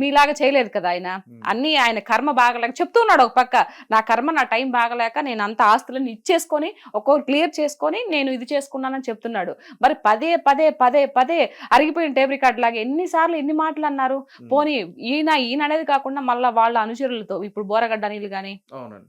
మీలాగా చేయలేదు కదా ఆయన. అన్ని ఆయన కర్మ బాగలేక చెప్తున్నాడు ఒక పక్క. నా కర్మ నా టైం బాగలేక నేను అంత ఆస్తులను ఇచ్చేసుకొని ఒక్కొక్కరు క్లియర్ చేసుకొని నేను ఇది చేసుకున్నానని చెప్తున్నాడు. మరి పదే పదే పదే పదే అరిగిపోయిన టేబుల్ రికార్డ్ లాగా ఎన్నిసార్లు ఎన్ని మాటలు అన్నారు. పోనీ ఈయన ఈయన అనేది కాకుండా మళ్ళీ వాళ్ళ అనుచరులతో ఇప్పుడు బోరగడ్డ అనిల్ గాని అవునండి.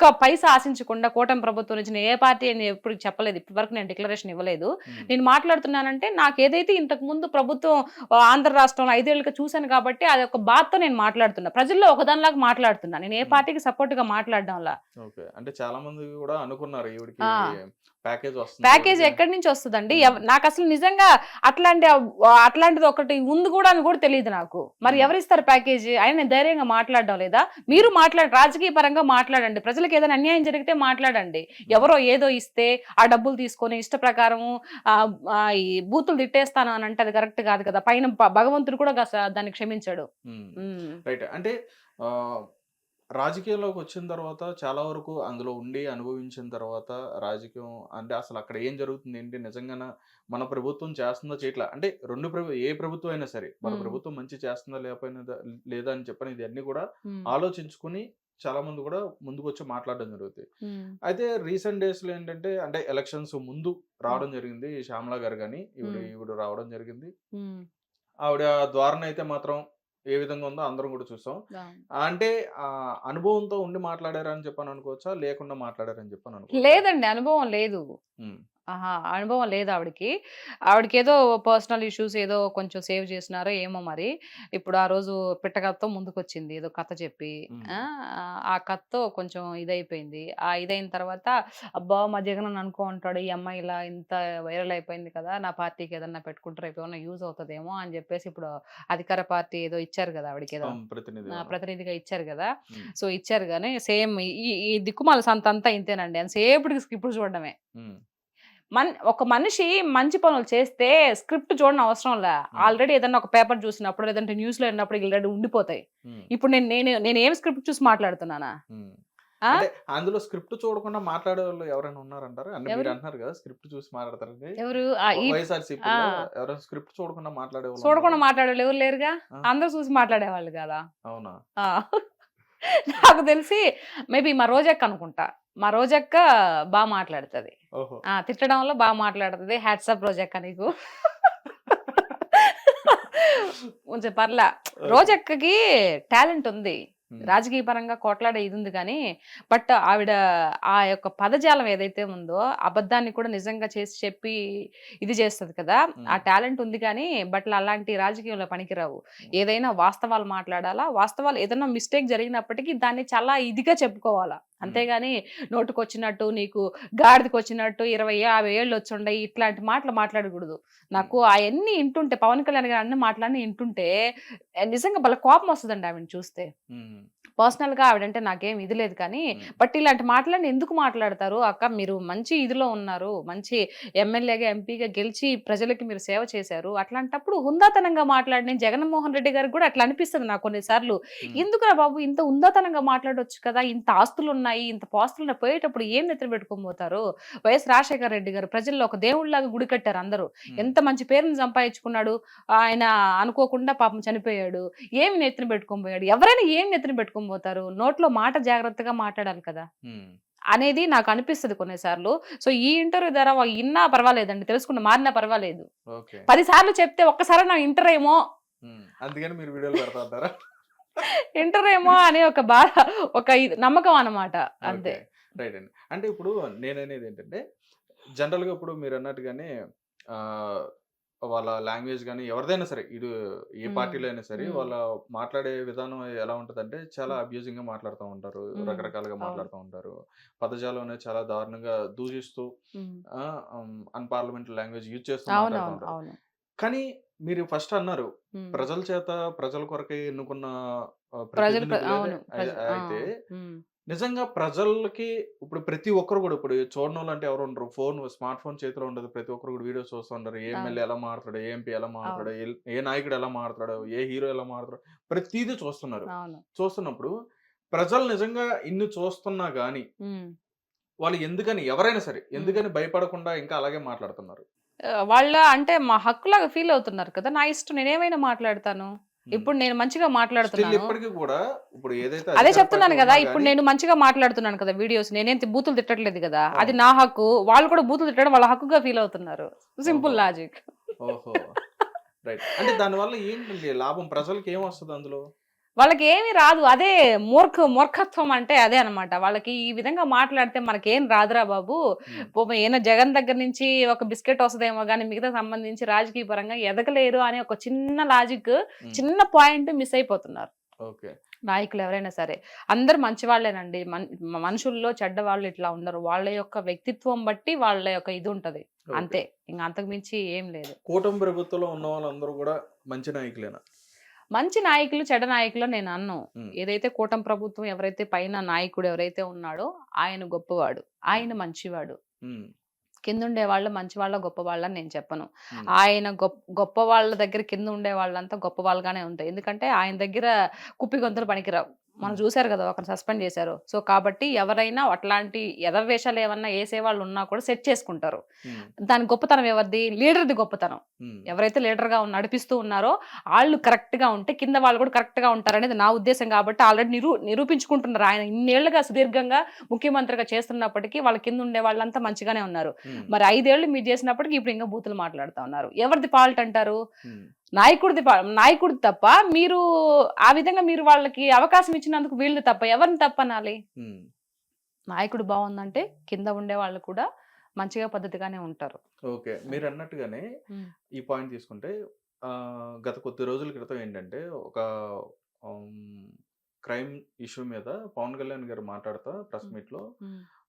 ఒక్క పైసా ఆశించకుండా కూటమి ప్రభుత్వం నుంచి ఏ పార్టీ అని ఎప్పుడు చెప్పలేదు ఇప్పటివరకు నేను డిక్లరేషన్ ఇవ్వలేదు. నేను మాట్లాడుతున్నానంటే నాకు ఏదైతే ఇంతకు ముందు ప్రభుత్వం ఆంధ్ర రాష్ట్రంలో ఐదేళ్ళకి చూశాను కాబట్టి అది ఒక బాధతో నేను మాట్లాడుతున్నా. ప్రజల్లో ఒకదానిలాగా మాట్లాడుతున్నా. నేను ఏ. పార్టీకి సపోర్ట్గా మాట్లాడడంలా అంటే చాలా మంది కూడా అనుకున్నారు. ప్యాకేజ్. ఎక్కడి నుంచి వస్తుందండి? నాకు అసలు నిజంగా అట్లాంటి అట్లాంటిది ఒకటి ఉంది కూడా అని కూడా తెలియదు నాకు. మరి. ఎవరిస్తారు ప్యాకేజీ? ఆయన నేను ధైర్యంగా మాట్లాడడం లేదా? మీరు మాట్లాడ రాజకీయ పరంగా మాట్లాడండి. ప్రజలకు ఏదైనా అన్యాయం జరిగితే మాట్లాడండి. ఎవరో ఏదో ఇస్తే ఆ డబ్బులు తీసుకొని ఇష్ట ఆ, ఈ బూతులు తిట్టేస్తాను అని అంటే అది కరెక్ట్ కాదు కదా. పైన భగవంతుడు కూడా దాన్ని క్షమించాడు. రైట్. అంటే ఆ, రాజకీయాల్లోకి వచ్చిన తర్వాత చాలా వరకు అందులో ఉండి అనుభవించిన తర్వాత రాజకీయం అంటే అసలు అక్కడ ఏం జరుగుతుంది ఏంటి? నిజంగా మన ప్రభుత్వం చేస్తుందో చేయట్లా? అంటే రెండు ప్రభు ఏ ప్రభుత్వం అయినా సరే మన. ప్రభుత్వం మంచి చేస్తుందా లేకపోయినా లేదా అని చెప్పని ఇది అన్ని కూడా. ఆలోచించుకుని చాలా మంది కూడా ముందుకు వచ్చి మాట్లాడడం జరుగుతుంది. అయితే రీసెంట్ డేస్లో ఏంటంటే అంటే ఎలక్షన్స్ ముందు రావడం జరిగింది శ్యామల గారు కానీ Hmm. ఈవిడ రావడం జరిగింది. ఆవిడ ద్వారణ అయితే మాత్రం ఏ విధంగా ఉందో అందరం కూడా చూసాం. అంటే ఆ అనుభవంతో ఉండి మాట్లాడారని చెప్పని అనుకోవచ్చా లేకుండా మాట్లాడారని చెప్పని లేదండి అనుభవం లేదు ఆహా! అనుభవం లేదు ఆవిడకి. ఆవిడకేదో పర్సనల్ ఇష్యూస్ ఏదో కొంచెం సేవ్ చేసినారో ఏమో మరి. ఇప్పుడు ఆ రోజు పిట్టకథతో ముందుకొచ్చింది ఏదో కథ చెప్పి. హ్మ్. ఆ! కథతో కొంచెం ఇదైపోయింది. ఆ ఇదైన తర్వాత అబ్బా! మా జగనన్న అనుకో ఉంటాడు. ఈ అమ్మాయి ఇలా ఇంత వైరల్ అయిపోయింది కదా! నా పార్టీకి ఏదన్నా పెట్టుకుంటే రేపు ఏమన్నా యూజ్ అవుతదేమో అని చెప్పేసి ఇప్పుడు అధికార పార్టీ ఏదో ఇచ్చారు కదా! ఆవిడకేదో. అవును. ప్రతినిధి. ఆ! అవును. ప్రతినిధిగా ఇచ్చారు! హ్మ్. సో, ఇచ్చారు గానీ సేమ్ ఈ ఈ దిక్కుమాల సంతంతా ఇంతేనండి. ఎంతసేపటికి స్క్రిప్ట్ చూడడమే. హ్మ్. మన్ ఒక మనిషి మంచి పనులు చేస్తే స్క్రిప్ట్ చూడని అవసరంలా. హ్మ్. ఆల్రెడీ ఏదన్నా ఒక పేపర్ చూసినప్పుడు, లేదంటే న్యూస్‌లో విన్నప్పుడు ఆల్రెడీ ఉండిపోతాయి. ఇప్పుడు నేను నేను నేనేం స్క్రిప్ట్ చూసి మాట్లాడుతున్నానా? అందులో స్క్రిప్ట్ చూడకుండా మాట్లాడేవాళ్ళు ఎవరైనా ఉన్నారంటారా? అంటే మీరు? అంటున్నారు కదా! స్క్రిప్ట్ చూసి మాట్లాడతారని. ఎవరు? ఎవరైనా స్క్రిప్ట్ చూడకుండా మాట్లాడేవాళ్ళు చూడకుండా? మాట్లాడేవాళ్ళు ఎవరు లేరుగా. అందరూ చూసి మాట్లాడేవాళ్ళు కదా! అవునా? నాకు తెలిసి మేబీ మా రోజక్క అనుకుంటా. మా రోజక్క బా మాట్లాడుతది. తిట్టడంలో బా మాట్లాడుతది. హ్యాట్స్ ఆఫ్ రోజక్క నీకు. కొంచెం పర్లా. రోజక్కకి టాలెంట్ ఉంది. రాజకీయ పరంగా కొట్లాడే ఇది ఉంది కానీ, బట్ ఆవిడ ఆ యొక్క పదజాలం ఏదైతే ఉందో, అబద్ధాన్ని కూడా నిజంగా చేసి చెప్పి ఇది చేస్తది కదా! ఆ. టాలెంట్ ఉంది కానీ, బట్ అలాంటి రాజకీయంలో పనికిరావు. ఏదైనా వాస్తవాలు మాట్లాడాలా. వాస్తవాలు ఏదైనా మిస్టేక్ జరిగినప్పటికీ దాన్ని చాలా ఇదిగా చెప్పుకోవాలా. అంతేగాని నోటికొచ్చినట్టు, నీకు గాడిదకొచ్చినట్టు 20, 50 ఏళ్ళు వచ్చుండయి ఇట్లాంటి మాటలు మాట్లాడకూడదు. నాకు హ్మ్. అయన్నీ ఇంటుంటే పవన్ కళ్యాణ్ గారు అన్ని మాటలన్నీ ఇంటుంటే నిజంగా భలే కోపం వస్తదండి ఆవిడని చూస్తే. పర్సనల్‌గా ఆవిడంటే నాకేం ఇది లేదు కానీ. బట్ ఇలాంటి మాటలన్నీ ఎందుకు మాట్లాడతారు? అక్క మీరు మంచి ఇదిలో ఉన్నారు. మంచి ఎమ్మెల్యేగా, ఎంపీగా గెలిచి ప్రజలకి మీరు సేవ చేశారు. అట్లాంటప్పుడు హుందాతనంగా మాట్లాడి నేను జగన్మోహన్ రెడ్డి గారికి కూడా అట్లా అనిపిస్తది నాకు కొన్ని సార్లు. హ్మ్. ఎందుకురా బాబు ఇంత హుందాతనంగా మాట్లాడొచ్చు కదా! ఇంత ఆస్తులున్నాయి, ఇంత పాస్తులున్నాయి పోయేటప్పుడు ఏం నెత్తిన పెట్టుకొని పోతారు? వైఎస్ రాజశేఖర రెడ్డి గారు ప్రజల్లో ఒక దేవుడిలాగా గుడి కట్టారు అందరూ. ఎంత మంచి పేరుని సంపాదించుకున్నాడు. ఆయన అనుకోకుండా పాపం చనిపోయాడు. ఏమి నెత్తిన పెట్టుకొని పోయాడు? ఎవరైనా ఏం నెత్తిన పెట్టుకొని పోతారు? నోట్లో మాట జాగ్రత్తగా మాట్లాడాలి కదా! అనేది నాకు అనిపిస్తది కొన్ని సార్లు. సో, ఈ ఇంటర్వ్యూ ద్వారా ఇన్నా పర్వాలేదండి. తెలుసుకున్న మారినా పర్వాలేదు. 10 సార్లు చెప్తే ఒక్కసారైనా ఇంటరేమో, హ్మ్. అందుకని మీరు వీడియోలు ఉంటారా? ఇంటరేమో అనే ఒక బాధ ఒక నమ్మకం అన్నమాట. అంతే. రైట్ అండి. అంటే ఇప్పుడు నేననేది ఏంటంటే, జనరల్‌గా ఇప్పుడు మీరన్నట్టుగానే ఆహ్, వాళ్ళ లాంగ్వేజ్ గాని ఎవరిదైనా సరే, ఇటు ఏ. పార్టీలో అయినా సరే. వాళ్ళ మాట్లాడే విధానం ఎలా ఉంటదంటే, చాలా హ్మ్. అబ్యూజింగ్‌గా మాట్లాడుతా ఉంటారు. రకరకాలుగా. మాట్లాడుతా ఉంటారు. పదజాలం అనేది చాలా దారుణంగా దూషిస్తూ అన్‌పార్లమెంటరీ లాంగ్వేజ్ యూజ్ చేస్తూ. ఉంటారు. కానీ మీరు ఫస్ట్ అన్నారు. ప్రజల చేత ప్రజల కొరకే ఎన్నుకున్న! అయితే. నిజంగా ప్రజలకి ఇప్పుడు ప్రతి ఒక్కరు కూడా ఇప్పుడు చూడనోళ్ళంటే ఎవరు ఉండరు. ఫోన్ స్మార్ట్ ఫోన్ చేతిలో ఉండదు. ప్రతి ఒక్కరు కూడా వీడియోస్ చూస్తూ ఉంటారు. ఏ. ఎమ్మెల్యే ఎలా మాట్లాడతాడు? ఏ ఎంపీ ఎలా. ఎల్ ఏ నాయకుడు ఎలా మాట్లాడతాడు? ఏ హీరో ఎలా మాట్లాడతాడు? ప్రతీదీ చూస్తున్నారు. చూస్తున్నప్పుడు ప్రజలు నిజంగా ఇన్ని చూస్తున్నా గాని. వాళ్ళు ఎందుకని ఎవరైనా సరే. ఎందుకని భయపడకుండా ఇంకా అలాగే మాట్లాడుతున్నారు? వాళ్ళ అంటే మా హక్కులాగా ఫీల్ అవుతున్నారు కదా! నా ఇష్టం నేనేమైనా మాట్లాడతాను. ఇప్పుడు నేను మంచిగా మాట్లాడుతున్నాను. ఇప్పటికి కూడా ఇప్పుడు ఏదైతే అదే చెప్తున్నాను! ఉన్నా ఇప్పుడు నేను మంచిగా మాట్లాడుతున్నాను కదా! వీడియోస్. నేనేం బూతులు తిట్టట్లేదు గదా! అది. నా హక్కు. వాళ్ళు కూడా బూతులు తిట్టడం వాళ్ళ హక్కుగా ఫీల్ అవుతున్నారు. సింపుల్! లాజిక్. ఓహో! రైట్. అంటే దానివల్ల ఏంటండి లాభం? ప్రజలకి ఏమొస్తది అందులో? వాళ్ళకి ఏమి రాదు. అదే మూర్ఖ మూర్ఖత్వం అంటే అదే అన్నమాట. వాళ్ళకి ఈ విధంగా మాట్లాడితే మనకేం రాదురా బాబు. ఈయన జగన్ దగ్గర నుంచి ఒక బిస్కెట్ వస్తదేమో గానీ మిగతా సంబంధించి రాజకీయ పరంగా ఎదగలేరు అనే ఒక చిన్న లాజిక్. చిన్న పాయింట్ మిస్ అయిపోతున్నారు. నాయకులు ఎవరైనా సరే. అందరూ మంచివాళ్ళేనండి. మన్ మనుషుల్లో చెడ్డవాళ్ళు ఇట్లా ఉండరు. వాళ్ళ యొక్క వ్యక్తిత్వం బట్టి వాళ్ళ యొక్క ఇది ఉంటది. అంతే. ఇంక అంతకు మించి ఏం లేదు. కూటమి ప్రభుత్వంలో ఉన్న వాళ్ళందరూ కూడా మంచి నాయకులేనా? మంచి నాయకులు, చెడ్డ నాయకులు నేను అనను. ఏదైతే కూటమి ప్రభుత్వం ఎవరైతే పైన నాయకుడు ఎవరైతే ఉన్నాడో ఆయన గొప్పవాడు. ఆయన మంచివాడు. హ్మ్. కిందుండే వాళ్ళు మంచివాళ్ళో, గొప్పవాళ్ళని నేను చెప్పను. ఆయన గొప్ గొప్ప వాళ్ళ దగ్గర కింద ఉండే వాళ్ళంతా గొప్పవాళ్ళుగానే ఉంటాయి. ఎందుకంటే ఆయన దగ్గర కుప్పి గొంతులు పనికిరావు. మనం. చూసారు గదా! ఒకరిని సస్పెండ్ చేశారు. సో, కాబట్టి ఎవరైనా అట్లాంటి ఎదవేషాలు ఏమన్నా ఏసేవాళ్ళు ఉన్నా కూడా సెట్ చేసుకుంటారు. దాని గొప్పతనం ఎవరిది? లీడర్‌ది గొప్పతనం. ఎవరైతే లీడర్‌గా నడిపిస్తూ ఉన్నారో ఆళ్ళు కరెక్ట్‌గా ఉంటే కింద వాళ్ళు కూడా కరెక్ట్‌గా ఉంటారనేది నా ఉద్దేశం కాబట్టి ఆల్రెడీ నిరూ నిరూపించుకుంటున్నారు. ఆయన ఇన్నేళ్ళుగా సుదీర్ఘంగా ముఖ్యమంత్రిగా చేస్తున్నప్పటికీ వాళ్ళ కింద ఉండే వాళ్ళంతా మంచిగానే ఉన్నారు. మరి 5 ఏళ్ళు మీరు చేసినప్పటికి ఇప్పుడు ఇంకా బూతులు మాట్లాడుతా ఉన్నారు. ఎవరిది ఫాల్ట్ అంటారు? నాయకుడిది నాయకుడిది తప్ప మీరు ఆ విధంగా మీరు వాళ్ళకి అవకాశం ఇచ్చినందుకు వీళ్ళది తప్ప ఎవరిని తప్పనాలి? నాయకుడు బావుందంటే కింద ఉండే వాళ్ళు కూడా మంచిగా పద్ధతిగానే ఉంటారు ఓకే. మీరన్నట్టుగానే హ్మ్. ఈ పాయింట్ తీసుకుంటే గత కొద్ది రోజుల క్రితం ఏంటంటే ఒక క్రైమ్ ఇష్యూ మీద పవన్ కళ్యాణ్ గారు మాట్లాడుతా ప్రెస్ హ్మ్. ఆహ్,